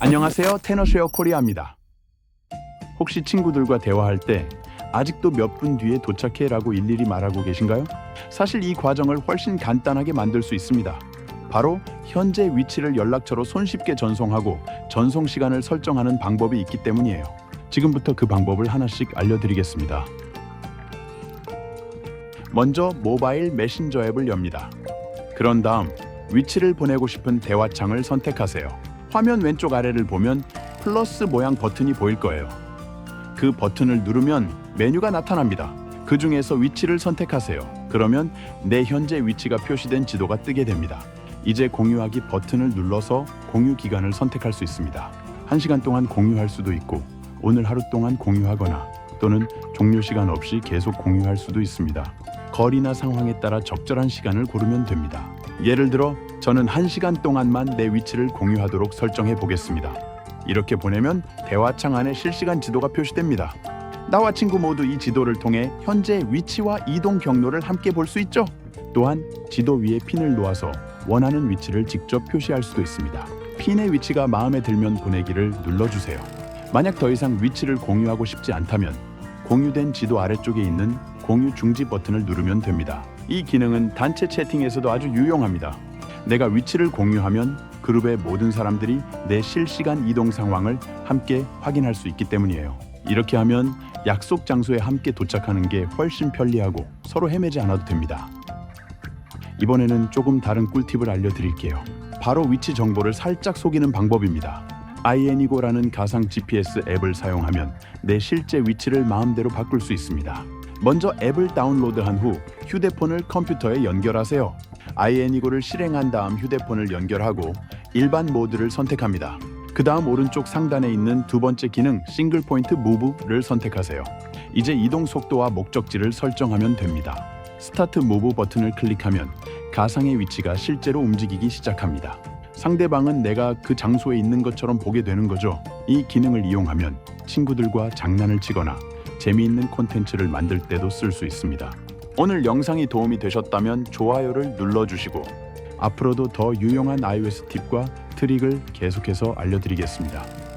안녕하세요. 테너쉐어 코리아입니다. 혹시 친구들과 대화할 때 아직도 몇 분 뒤에 도착해라고 일일이 말하고 계신가요? 사실 이 과정을 훨씬 간단하게 만들 수 있습니다. 바로 현재 위치를 연락처로 손쉽게 전송하고 전송 시간을 설정하는 방법이 있기 때문이에요. 지금부터 그 방법을 하나씩 알려드리겠습니다. 먼저 모바일 메신저 앱을 엽니다. 그런 다음 위치를 보내고 싶은 대화창을 선택하세요. 화면 왼쪽 아래를 보면 플러스 모양 버튼이 보일 거예요. 그 버튼을 누르면 메뉴가 나타납니다. 그 중에서 위치를 선택하세요. 그러면 내 현재 위치가 표시된 지도가 뜨게 됩니다. 이제 공유하기 버튼을 눌러서 공유 기간을 선택할 수 있습니다. 1시간 동안 공유할 수도 있고 오늘 하루 동안 공유하거나 또는 종료 시간 없이 계속 공유할 수도 있습니다. 거리나 상황에 따라 적절한 시간을 고르면 됩니다. 예를 들어 저는 1시간 동안만 내 위치를 공유하도록 설정해 보겠습니다. 이렇게 보내면 대화창 안에 실시간 지도가 표시됩니다. 나와 친구 모두 이 지도를 통해 현재 위치와 이동 경로를 함께 볼 수 있죠. 또한 지도 위에 핀을 놓아서 원하는 위치를 직접 표시할 수도 있습니다. 핀의 위치가 마음에 들면 보내기를 눌러주세요. 만약 더 이상 위치를 공유하고 싶지 않다면 공유된 지도 아래쪽에 있는 공유 중지 버튼을 누르면 됩니다. 이 기능은 단체 채팅에서도 아주 유용합니다. 내가 위치를 공유하면 그룹의 모든 사람들이 내 실시간 이동 상황을 함께 확인할 수 있기 때문이에요. 이렇게 하면 약속 장소에 함께 도착하는 게 훨씬 편리하고 서로 헤매지 않아도 됩니다. 이번에는 조금 다른 꿀팁을 알려드릴게요. 바로 위치 정보를 살짝 속이는 방법입니다. iAnygo라는 가상 GPS 앱을 사용하면 내 실제 위치를 마음대로 바꿀 수 있습니다. 먼저 앱을 다운로드한 후 휴대폰을 컴퓨터에 연결하세요. iAnygo를 실행한 다음 휴대폰을 연결하고 일반 모드를 선택합니다. 그 다음 오른쪽 상단에 있는 두 번째 기능 싱글 포인트 무브를 선택하세요. 이제 이동 속도와 목적지를 설정하면 됩니다. 스타트 무브 버튼을 클릭하면 가상의 위치가 실제로 움직이기 시작합니다. 상대방은 내가 그 장소에 있는 것처럼 보게 되는 거죠. 이 기능을 이용하면 친구들과 장난을 치거나 재미있는 콘텐츠를 만들 때도 쓸 수 있습니다. 오늘 영상이 도움이 되셨다면 좋아요를 눌러주시고 앞으로도 더 유용한 iOS 팁과 트릭을 계속해서 알려드리겠습니다.